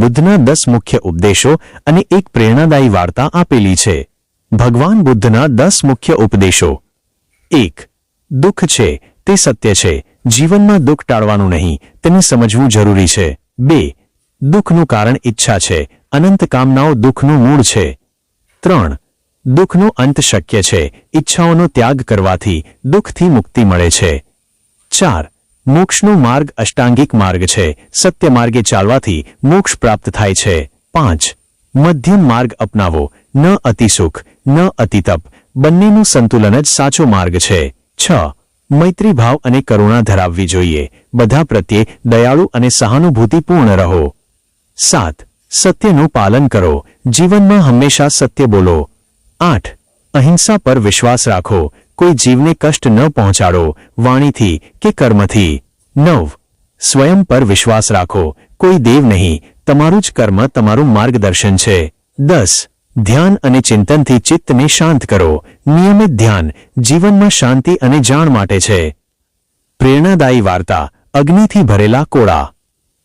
બુદ્ધના દસ મુખ્ય ઉપદેશો અને એક પ્રેરણાદાયી વાર્તા આપેલી છે. ભગવાન બુદ્ધના દસ મુખ્ય ઉપદેશો. એક, દુઃખ છે, તે સત્ય છે. જીવનમાં દુઃખ ટાળવાનું નહીં, તેને સમજવું જરૂરી છે. બે, દુઃખનું કારણ ઈચ્છા છે. અનંત કામનાઓ દુઃખનું મૂળ છે. ત્રણ, દુઃખનો અંત શક્ય છે. ઈચ્છાઓનો ત્યાગ કરવાથી દુઃખથી મુક્તિ મળે છે. ચાર મોક્ષનો માર્ગ અષ્ટાંગિક માર્ગ છે. સત્ય માર્ગે ચાલવાથી મોક્ષ પ્રાપ્ત થાય છે. પાંચ. મધ્યમ માર્ગ અપનાવો. ન અતિસુખ ન અતિતપ બંનેનું સંતુલન જ સાચો માર્ગ છે. છ. મૈત્રી ભાવ અને કરુણા ધરાવવી જોઈએ. બધા પ્રત્યે દયાળુ અને સહાનુભૂતિપૂર્ણ રહો. સાત. સત્યનું પાલન કરો. જીવનમાં હંમેશા સત્ય બોલો. આઠ. અહિંસા પર વિશ્વાસ રાખો. કોઈ જીવને કષ્ટ ન પહોંચાડો, વાણીથી કે કર્મથી. નવ. સ્વયં પર વિશ્વાસ રાખો, કોઈ દેવ નહીં, તમારું જ કર્મ તમારું માર્ગદર્શન છે. દસ. ધ્યાન અને ચિંતનથી ચિત્તને શાંત કરો, નિયમિત ધ્યાન, જીવનમાં શાંતિ અને જાણ માટે છે. પ્રેરણાદાયી વાર્તા, અગ્નિથી ભરેલા કોળા.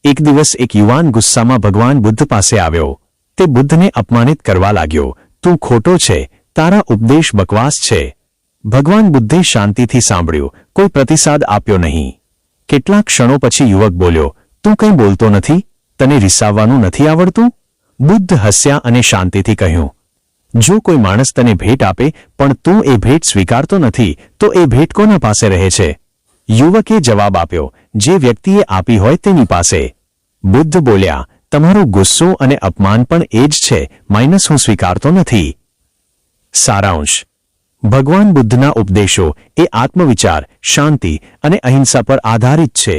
એક દિવસ એક યુવાન ગુસ્સામાં ભગવાન બુદ્ધ પાસે આવ્યો. તે બુદ્ધને અપમાનિત કરવા લાગ્યો, તું ખોટો છે, તારા ઉપદેશ બકવાસ છે. ભગવાન બુદ્ધે શાંતિથી સાંભળ્યું, કોઈ પ્રતિસાદ આપ્યો નહીં. કેટલાક ક્ષણો પછી યુવક બોલ્યો, તું કંઈ બોલતો નથી? તને રિસાવવાનું નથી આવડતું? બુદ્ધ હસ્યા અને શાંતિથી કહ્યું, જો કોઈ માણસ તને ભેટ આપે, પણ તું એ ભેટ સ્વીકારતો નથી, તો એ ભેટ કોના પાસે રહે છે? યુવકે જવાબ આપ્યો, જે વ્યક્તિએ આપી હોય તેની પાસે. બુદ્ધ બોલ્યા, તમારો ગુસ્સો અને અપમાન પણ એ જ છે, માઇનસ હું સ્વીકારતો નથી. સારાંશ. ભગવાન બુદ્ધના ઉપદેશો એ આત્મવિચાર, શાંતિ અને અહિંસા પર આધારિત છે.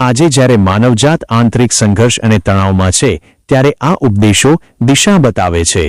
આજે જ્યારે માનવજાત આંતરિક સંઘર્ષ અને તણાવમાં છે, ત્યારે આ ઉપદેશો દિશા બતાવે છે.